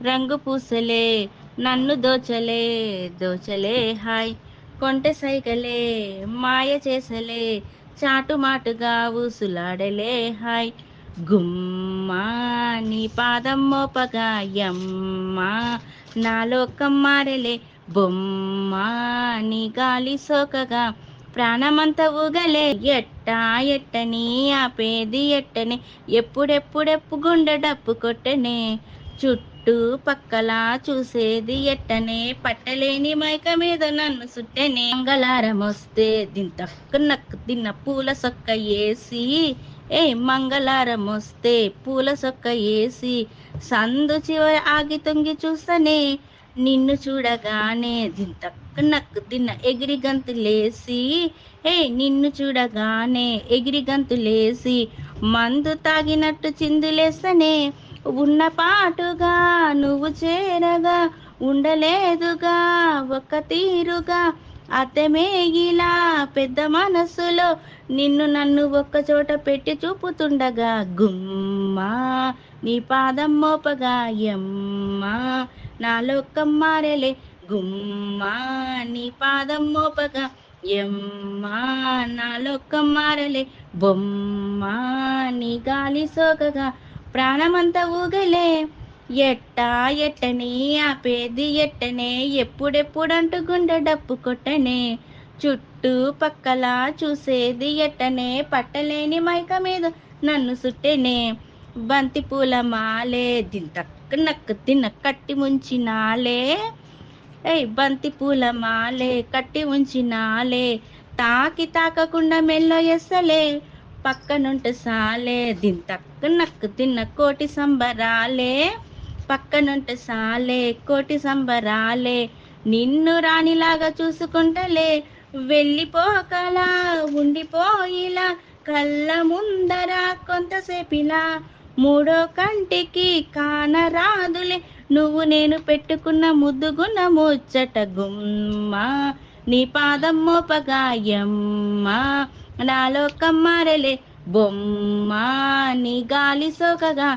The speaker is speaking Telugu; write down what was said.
రంగు పూసలే నన్ను దోచలే దోచలే హాయ్. కొంటె సైగలే మాయ చేసలే చాటు మాటుగా ఊసులాడలే హాయ్. గుమ్మా నీ పాదం మోపగా యమ్మా. నాలోకం మారలే బొమ్మా. నీ గాలి సోకగా ప్రాణమంతా ఊగలే. ఎట్టా ఎట్టని ఆపేది ఎట్టని ఎప్పుడెప్పుడెప్పు గుండె డప్పు కొట్టనే. చుట్టూ పక్కల చూసేది ఎట్టనే. పట్టలేని మైక మీద నన్ను సుట్టనే. మంగళారం వస్తే దింతక్క నక్కు తిన్న పూల సొక్క వేసి ఏ మంగళారం వస్తే పూల సొక్క ఏసి. సందు చివరి ఆగి తొంగి చూస్తనే. నిన్ను చూడగానే దింతక్క నక్కు తిన్న ఎగిరి గంతులేసి ఏ నిన్ను చూడగానే ఎగిరి గంతులేసి మందు తాగినట్టు చిందులేస్తనే ఉన్నపాటుగా నువ్వు చేరగా ఉండలేదుగా ఒక్క తీరుగా. అతమే ఇలా పెద్ద మనసులో నిన్ను నన్ను ఒక్క చోట పెట్టి చూపుతుండగా గుమ్మా నీ పాదం మోపగా యమ్మా నాలోకం మారలే గుమ్మా నీ పాదం మోపగా ఎమ్మా నాలోకం మారలే బొమ్మా నీ గాలి సోకగా ప్రాణమంతా ఊగలే. ఎట్టా ఎట్టని ఆపేది ఎట్టనే ఎప్పుడెప్పుడంటూ గుండె డప్పు కొట్టనే. చుట్టూ పక్కల చూసేది ఎట్టనే పట్టలేని మైక మీద నన్ను సుట్టెనే. బంతి పూల మాలే దింతక్క నక్కు తిన్న కట్టి ముంచినాలే. ఏయ్ బంతి పూల మాలే కట్టి ఉంచినాలే తాకి తాకకుండా మెల్లో ఎస్సలే. పక్కనుంటే సాలే దీని దింతక్క నక్కు తిన్న కోటి సంబరాలే. పక్కనుంటే సాలే కోటి సంబరాలే. నిన్ను రాణిలాగా చూసుకుంటలే. వెళ్ళిపోకలా ఉండిపోయిలా. కళ్ళ ముందర కొంతసేపిలా. మూడో కంటికి కానరాదులే. నువ్వు నేను పెట్టుకున్న ముద్దుగున్న ముచ్చట గుమ్మా. నీ పాదం మోపగాయమ్మా. నాలో కమ్మారలే బొమ్మ నీ గాలి సోకగా